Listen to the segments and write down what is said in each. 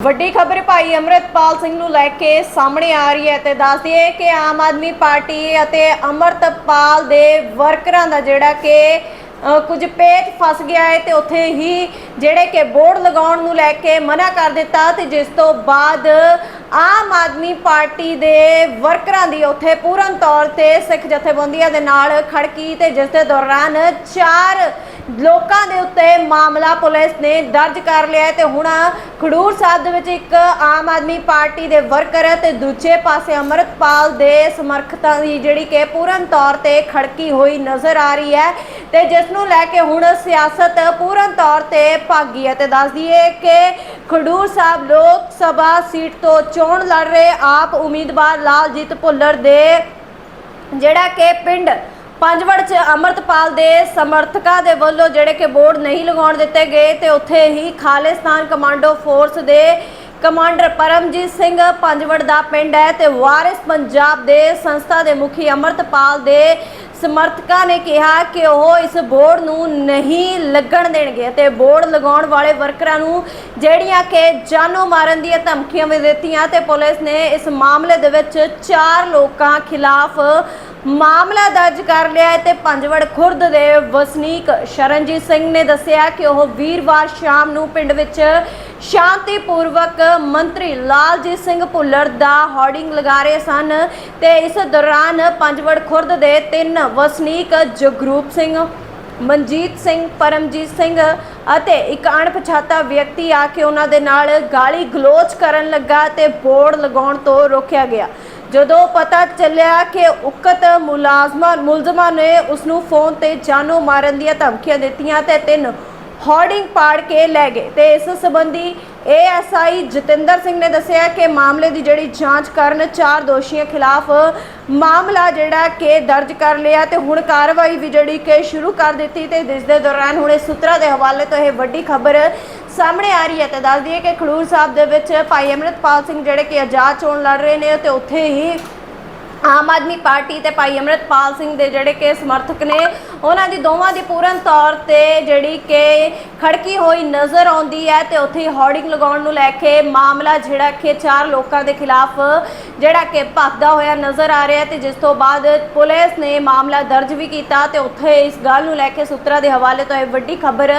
ਵੱਡੀ ਖਬਰ ਭਾਈ ਅਮਰਿਤਪਾਲ ਸਿੰਘ ਨੂੰ ਲੈ ਕੇ ਸਾਹਮਣੇ ਆ ਰਹੀ ਹੈ ਤੇ ਦੱਸ ਦਈਏ ਕਿ ਆਮ ਆਦਮੀ ਪਾਰਟੀ ਅਤੇ ਅਮਰਤਪਾਲ ਦੇ ਵਰਕਰਾਂ ਦਾ ਜਿਹੜਾ ਕਿ ਕੁਝ ਪੇਚ ਫਸ ਗਿਆ ਹੈ ਤੇ ਉੱਥੇ ਹੀ ਜਿਹੜੇ ਕਿ ਬੋਰਡ ਲਗਾਉਣ ਨੂੰ ਲੈ ਕੇ ਮਨਾ ਕਰ ਦਿੱਤਾ ਤੇ ਜਿਸ ਤੋਂ ਬਾਅਦ ਆਮ ਆਦਮੀ ਪਾਰਟੀ ਦੇ ਵਰਕਰਾਂ ਦੀ ਉੱਥੇ ਪੂਰਨ ਤੌਰ ਤੇ ਸਿੱਖ ਜਥੇਬੰਦੀਆਂ ਦੇ ਨਾਲ ਖੜਕੀ ਤੇ ਜਿਸ ਦੇ ਦੌਰਾਨ ਚਾਰ ਲੋਕਾਂ ਦੇ ਉੱਤੇ ਮਾਮਲਾ ਪੁਲਿਸ ਨੇ ਦਰਜ ਕਰ ਲਿਆ ਹੈ ਤੇ ਹੁਣ ਖਡੂਰ ਸਾਹਿਬ ਦੇ ਵਿੱਚ ਇੱਕ ਆਮ ਆਦਮੀ ਪਾਰਟੀ ਦੇ ਵਰਕਰ ਤੇ ਦੂਜੇ ਪਾਸੇ ਅਮਰਤਪਾਲ ਦੇ ਸਮਰਥਕਾਂ ਦੀ ਜਿਹੜੀ ਕਿ ਪੂਰਨ ਤੌਰ ਤੇ ਖੜਕੀ ਹੋਈ ਨਜ਼ਰ ਆ ਰਹੀ ਹੈ ਤੇ ਜਿਸ ਨੂੰ ਲੈ ਕੇ ਹੁਣ ਸਿਆਸਤ ਪੂਰਨ ਤੌਰ ਤੇ ਭਾਗੀ ਹੈ ਤੇ ਦੱਸ ਦਈਏ ਕਿ ਖਡੂਰ ਸਾਹਿਬ ਲੋਕ ਸਭਾ ਸੀਟ ਤੋਂ ਚੋਣ ਲੜ ਰਹੇ ਆਪ ਉਮੀਦਵਾਰ ਲਾਲਜੀਤ ਭੁੱਲਰ ਦੇ ਜਿਹੜਾ ਕਿ ਪਿੰਡ ਪੰਜਵੜ ਚ ਅਮਰਤਪਾਲ ਦੇ ਸਮਰਥਕਾਂ ਦੇ ਵੱਲੋਂ ਜਿਹੜੇ ਕਿ ਬੋਰਡ ਨਹੀਂ ਲਗਾਉਣ ਦਿੱਤੇ ਗਏ ਤੇ ਉੱਥੇ ਹੀ ਖਾਲਿਸਤਾਨ ਕਮਾਂਡੋ ਫੋਰਸ ਦੇ ਕਮਾਂਡਰ ਪਰਮਜੀਤ ਸਿੰਘ ਪੰਜਵੜ ਦਾ ਪਿੰਡ ਹੈ ਤੇ ਵਾਰਿਸ ਪੰਜਾਬ ਦੇ ਸੰਸਥਾ ਦੇ ਮੁਖੀ ਅਮਰਤਪਾਲ ਦੇ ਸਮਰਥਕਾਂ ਨੇ ਕਿਹਾ ਕਿ ਉਹ ਇਸ ਬੋਰਡ ਨੂੰ ਨਹੀਂ ਲੱਗਣ ਦੇਣਗੇ ਤੇ ਬੋਰਡ ਲਗਾਉਣ ਵਾਲੇ ਵਰਕਰਾਂ ਨੂੰ ਜਿਹੜੀਆਂ ਕਿ ਜਾਨੋਂ ਮਾਰਨ ਦੀਆਂ ਧਮਕੀਆਂ ਵੀ ਦਿੱਤੀਆਂ ਤੇ ਪੁਲਿਸ ਨੇ ਇਸ ਮਾਮਲੇ ਦੇ ਵਿੱਚ ਚਾਰ ਲੋਕਾਂ ਖਿਲਾਫ ਮਾਮਲਾ ਦਰਜ ਕਰ ਲਿਆ ਹੈ ਤੇ ਪੰਜਵੜ ਖੁਰਦ ਦੇ ਵਸਨੀਕ ਸ਼ਰਨਜੀਤ ਸਿੰਘ ਨੇ ਦੱਸਿਆ ਕਿ ਉਹ ਵੀਰਵਾਰ ਸ਼ਾਮ ਨੂੰ ਪਿੰਡ ਵਿੱਚ ਸ਼ਾਂਤੀਪੂਰਵਕ ਮੰਤਰੀ ਲਾਲਜੀਤ ਸਿੰਘ ਭੁੱਲਰ ਦਾ ਹੋਰਡਿੰਗ ਲਗਾ ਰਹੇ ਸਨ ਤੇ ਇਸ ਦੌਰਾਨ ਪੰਜਵੜ ਖੁਰਦ ਦੇ ਤਿੰਨ ਵਸਨੀਕ ਜਗਰੂਪ ਸਿੰਘ, ਮਨਜੀਤ ਸਿੰਘ, ਪਰਮਜੀਤ ਸਿੰਘ ਅਤੇ ਇੱਕ ਅਣਪਛਾਤਾ ਵਿਅਕਤੀ ਆ ਕੇ ਉਹਨਾਂ ਦੇ ਨਾਲ ਗਾਲੀ ਗਲੋਚ ਕਰਨ ਲੱਗਾ ਤੇ ਬੋਰਡ ਲਗਾਉਣ ਤੋਂ ਰੋਕਿਆ ਗਿਆ। ਜਦੋਂ ਪਤਾ ਚੱਲਿਆ ਕਿ ਉਕਤ ਮੁਲਾਜ਼ਮਾਂ ਮੁਲਜ਼ਮਾਂ ਨੇ ਉਸ ਨੂੰ ਫੋਨ ਤੇ ਜਾਨੋਂ ਮਾਰਨ ਦੀਆਂ ਧਮਕੀਆਂ ਦਿੱਤੀਆਂ ਤੇ ਤਿੰਨ ਹੋਰਡਿੰਗ ਪਾੜ ਕੇ ਲੈ ਗਏ ਤੇ ਇਸ ਸੰਬੰਧੀ ਏਐਸਆਈ ਜਤਿੰਦਰ ਸਿੰਘ ਨੇ ਦੱਸਿਆ ਕਿ ਮਾਮਲੇ ਦੀ ਜਿਹੜੀ ਜਾਂਚ ਕਰਨ ਚਾਰ ਦੋਸ਼ੀਆਂ ਖਿਲਾਫ ਮਾਮਲਾ ਜਿਹੜਾ ਕਿ ਦਰਜ ਕਰ ਲਿਆ ਤੇ ਹੁਣ ਕਾਰਵਾਈ ਵੀ ਜਿਹੜੀ ਕਿ ਸ਼ੁਰੂ ਕਰ ਦਿੱਤੀ ਤੇ ਜਿਸ ਦੇ ਦੌਰਾਨ ਹੁਣ ਇਹ ਸੂਤਰਾਂ ਦੇ ਹਵਾਲੇ ਤੋਂ ਇਹ ਵੱਡੀ ਖਬਰ ਸਾਹਮਣੇ ਆ ਰਹੀ ਹੈ ਤੇ ਦੱਸ ਦਈਏ ਕਿ ਖਡੂਰ ਸਾਹਿਬ ਦੇ ਵਿੱਚ ਭਾਈ ਅਮਰਿਤਪਾਲ ਸਿੰਘ ਜਿਹੜੇ ਕਿ ਆਜ਼ਾਦ ਚੋਣ ਲੜ ਰਹੇ ਨੇ ਤੇ ਉੱਥੇ ਹੀ ਆਮ ਆਦਮੀ ਪਾਰਟੀ ਤੇ ਭਾਈ ਅਮਰਿਤਪਾਲ ਸਿੰਘ ਦੇ ਜਿਹੜੇ ਕਿ ਸਮਰਥਕ ਨੇ ਉਹਨਾਂ ਦੀ ਦੋਵਾਂ ਦੀ ਪੂਰਨ ਤੌਰ ਤੇ ਜਿਹੜੀ ਕਿ ਖੜਕੀ ਹੋਈ ਨਜ਼ਰ ਆਉਂਦੀ ਹੈ ਤੇ ਉੱਥੇ ਹੀ ਹੋਰਡਿੰਗ ਲਗਾਉਣ ਨੂੰ ਲੈ ਕੇ ਮਾਮਲਾ ਜਿਹੜਾ ਕਿ ਚਾਰ ਲੋਕਾਂ ਦੇ ਖਿਲਾਫ ਜਿਹੜਾ ਕਿ ਭਖਦਾ ਹੋਇਆ ਨਜ਼ਰ ਆ ਰਿਹਾ ਹੈ ਤੇ ਜਿਸ ਤੋਂ ਬਾਅਦ ਪੁਲਿਸ ਨੇ ਮਾਮਲਾ ਦਰਜ ਵੀ ਕੀਤਾ ਤੇ ਉੱਥੇ ਇਸ ਗੱਲ ਨੂੰ ਲੈ ਕੇ ਸੂਤਰਾਂ ਦੇ ਹਵਾਲੇ ਤੋਂ ਇਹ ਵੱਡੀ ਖਬਰ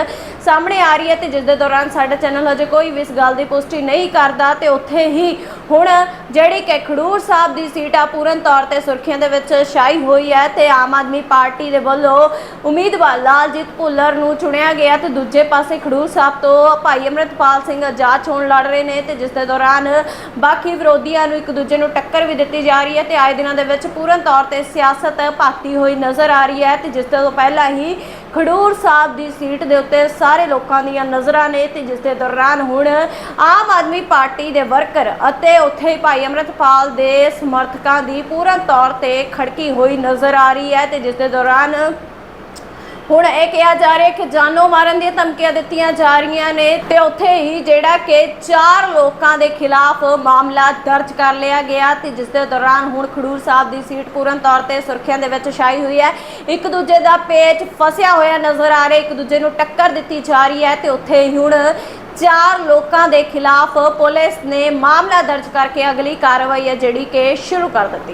ਸਾਹਮਣੇ ਆ ਰਹੀ ਹੈ ਤੇ ਜਿਸ ਦੇ ਦੌਰਾਨ ਸਾਡਾ ਚੈਨਲ ਹਜੇ ਕੋਈ ਵੀ ਇਸ ਗੱਲ ਦੀ ਪੁਸ਼ਟੀ ਨਹੀਂ ਕਰਦਾ ਤੇ ਉੱਥੇ ਹੀ ਹੁਣ ਜਿਹੜੀ ਕਿ ਖਡੂਰ ਸਾਹਿਬ ਦੀ ਸੀਟ ਆ, ਪੂਰਨ ਤੌਰ ਤੇ ਸੁਰਖੀਆਂ ਦੇ ਵਿੱਚ ਛਾਈ ਹੋਈ ਹੈ ਤੇ ਆਮ ਆਦਮੀ ਪਾਰਟੀ ਦੇ ਵੱਲੋਂ ਉਮੀਦਵਾਰ ਲਾਲਜੀਤ ਭੁੱਲਰ ਨੂੰ ਚੁਣਿਆ ਗਿਆ ਤੇ ਦੂਜੇ ਪਾਸੇ ਖਡੂਰ ਸਾਹਿਬ ਤੋਂ ਭਾਈ ਅਮਰਿਤਪਾਲ ਸਿੰਘ ਆਜ਼ਾਦ ਚੋਣ ਲੜ ਰਹੇ ਨੇ ਤੇ ਜਿਸ ਦੇ ਦੌਰਾਨ ਬਾਕੀ ਵਿਰੋਧੀਆਂ ਨੂੰ ਇੱਕ ਦੂਜੇ ਨੂੰ ਟੱਕਰ ਵੀ ਦਿੱਤੀ ਜਾ ਰਹੀ ਹੈ ਤੇ ਆਏ ਦਿਨਾਂ ਦੇ ਵਿੱਚ ਪੂਰਨ ਤੌਰ ਤੇ ਸਿਆਸਤ ਭਾਗਤੀ ਹੋਈ ਨਜ਼ਰ ਆ ਰਹੀ ਹੈ ਤੇ ਜਿਸ ਤੋਂ ਪਹਿਲਾਂ ਹੀ ਖਡੂਰ ਸਾਹਿਬ ਦੀ ਸੀਟ ਦੇ ਉੱਤੇ ਸਾਰੇ ਲੋਕਾਂ ਦੀਆਂ ਨਜ਼ਰਾਂ ਨੇ ਤੇ ਜਿਸ ਦੇ ਦੌਰਾਨ ਹੁਣ ਆਮ ਆਦਮੀ ਪਾਰਟੀ ਦੇ ਵਰਕਰ ਅਤੇ ਉੱਥੇ ਭਾਈ ਅਮਰਿਤਪਾਲ ਦੇ ਸਮਰਥਕਾਂ ਦੀ ਪੂਰਨ ਤੌਰ ਤੇ ਖੜਕੀ ਹੋਈ ਨਜ਼ਰ ਆ ਰਹੀ ਹੈ ਤੇ ਜਿਸ ਦੇ ਦੌਰਾਨ ਹੁਣ ਇਹ ਕਿਹਾ ਜਾ ਰਿਹਾ ਕਿ ਜਾਨੋਂ ਮਾਰਨ ਦੀਆਂ ਧਮਕੀਆਂ ਦਿੱਤੀਆਂ ਜਾ ਰਹੀਆਂ ਨੇ ਤੇ ਉੱਥੇ ਹੀ ਜਿਹੜਾ ਕਿ ਚਾਰ ਲੋਕਾਂ ਦੇ ਖਿਲਾਫ ਮਾਮਲਾ ਦਰਜ ਕਰ ਲਿਆ ਗਿਆ ਤੇ ਜਿਸ ਦੇ ਦੌਰਾਨ ਹੁਣ ਖਡੂਰ ਸਾਹਿਬ ਦੀ ਸੀਟ ਪੂਰਨ ਤੌਰ ਤੇ ਸੁਰਖੀਆਂ ਦੇ ਵਿੱਚ ਛਾਈ ਹੋਈ ਹੈ। ਇੱਕ ਦੂਜੇ ਦਾ ਪੇਚ ਫਸਿਆ ਹੋਇਆ ਨਜ਼ਰ ਆ ਰਿਹਾ, ਇੱਕ ਦੂਜੇ ਨੂੰ ਟੱਕਰ ਦਿੱਤੀ ਜਾ ਰਹੀ ਹੈ ਤੇ ਉੱਥੇ ਹੀ ਹੁਣ ਚਾਰ ਲੋਕਾਂ ਦੇ ਖਿਲਾਫ ਪੁਲਿਸ ਨੇ ਮਾਮਲਾ ਦਰਜ ਕਰਕੇ ਅਗਲੀ ਕਾਰਵਾਈ ਹੈ ਜਿਹੜੀ ਕਿ ਸ਼ੁਰੂ ਕਰ ਦਿੱਤੀ।